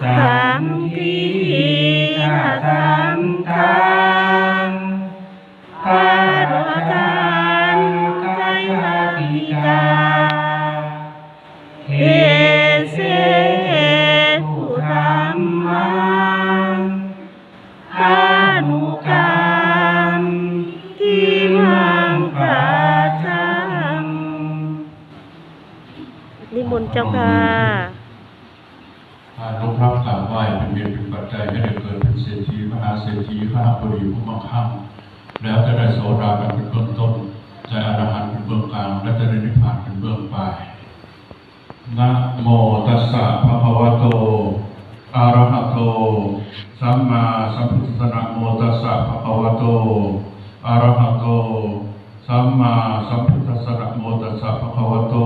สัมพีนาสัมทังคารวะกันกายาปิกาเอเสภูธรรมังอานุกรรมทิมังกัจจังนิมนต์เจ้าค่ะ อานุภาพกราบไหว้เป็นเบียเป็นปัจจัยให้ได้เกิดเป็นเศรษฐีมหาเศรษฐีข้าบดีผู้มั่งคั่งแล้วจะได้โสดาบันเป็นเบื้องต้นจะอรหันต์เป็นเบื้องกลางและจะได้นิพพานเป็นเบื้องปลายนะโมตัสสะภะคะวะโตอะระหะโตสัมมาสัมพุทธัสสะนะโมตัสสะภะคะวะโตอะระหะโตสัมมาสัมพุทธัสสะนะโมตัสสะภะคะวะโต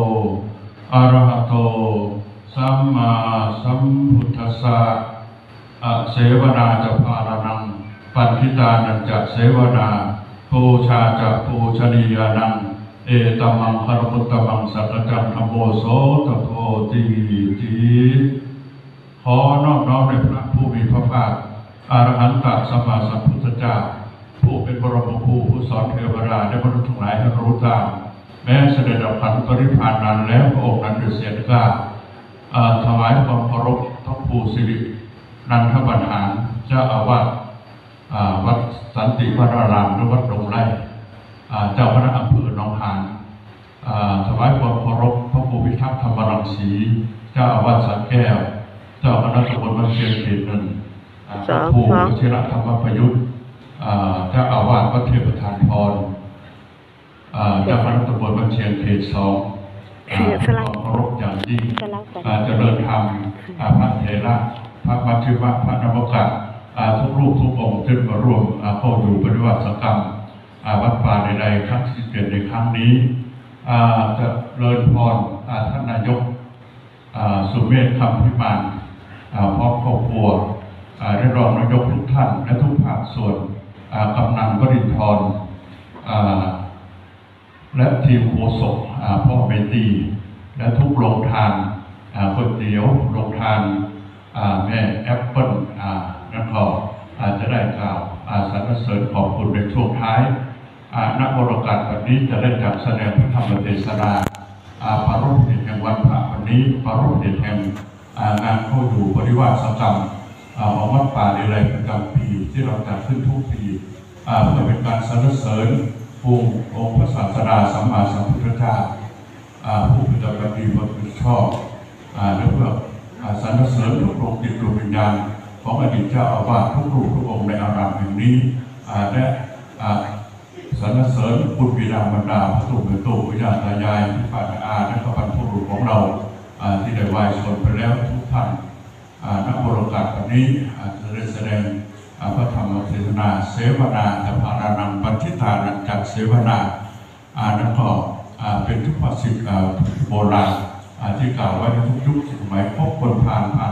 อะระหะโต สัมมาสัมพุทธัสสะอะเสวนาจะพารนัง ปันทิตานันจะเสวนาปูชาจะปูชนียานัง เอตมังคารมุตตมังสัจจังธรรมโมโสตโทตีตีขอนอบน้อมในพระผู้มีพระภาคอรหันตสัมมาสัมพุทธเจ้าผู้เป็นบรมครูผู้สอนเทวดาและมนุษย์ทั้งหลายให้รู้ตามแม้เสด็จดับขันปริพานนานแล้วพระองค์นั้นด้วยเสียงกล้า ถวายความเคารพพระครูสิรินันทบรรหารเจ้าอาวาสวัดสันติวรารามหรือวัดดงไร่เจ้าคณะอำเภอหนองหานถวายความเคารพพระครูพิทักษ์ธรรมรังสีเจ้าอาวาสสระแก้ว เจ้าคณะตำบลบ้านเชียงเขตหนึ่งอ่าพระครูวชิระธรรมประยุทธ์เจ้าอาวาสวัดเทพประธานพรเจ้าคณะตำบลบ้านเชียงเขตสอง อ่าสไลด์ความเคารพอย่างยิ่งสไลด์ไปการเจริญธรรมอ่าพระเถระพระมัชฌิมะพระนวกะอ่าทุกรูปทุกองค์ที่มาร่วมอ่าเข้าอยู่ปฏิวัติกรรมอ่าวัดป่าใดๆครั้งที่เกิดในครั้งนี้อ่าจะเริญพรอ่าท่านนายกอ่าสุเมธคำพิมานอ่าพร้อมครอบครัวอ่าได้รองนายกทุกท่านและทุกภาคส่วนอ่ากำนันวรินทร์อ่า และทีมโฆษกพ่อเมตีและทุกโรงทานก๋วยเตี๋ยวโรงทานแม่แอปเปิลนั่นก็อาจจะได้กล่าวสรรเสริญขอบคุณในช่วงท้ายอ่าณบรการวันนี้จะได้จัดแสดงพระธรรมเทศนาอ่าปารภเหตุแห่งวันพระวันนี้ปารภเหตุแห่งงานเข้าอยู่ปริวาสกรรมของวัดป่าในไรประจำปีที่เราจัดขึ้นทุกปีเพื่อเป็นการสรรเสริญ องค์องค์พระศาสดาสัมมาสัมพุทธเจ้าผู้ป็นจักรดีบทชอบอ่าและเพื่อสรรเสริญทุกดวงจิตดวงวิญญาณของอดีตเจ้าอาวาสทุกรูปทุกองค์ในอารามแห่งนี้และสรรเสริญคุณบิดามารดาพระตุเมตุปุญาตายายที่ผ่านอาและก็บรรพบุรุษของเราที่ได้วายชนไปแล้วทุกท่านนักบริการวันนี้จะได้แสดง พระธรรมเทศนาเสวนาธรรมารานังปัจจิตานังจักเสวนาอ่านั้นก็เป็นทุกภาษิตโบราณที่กล่าวไว้ในทุกยุคสมัยพบคนผ่านผ่าน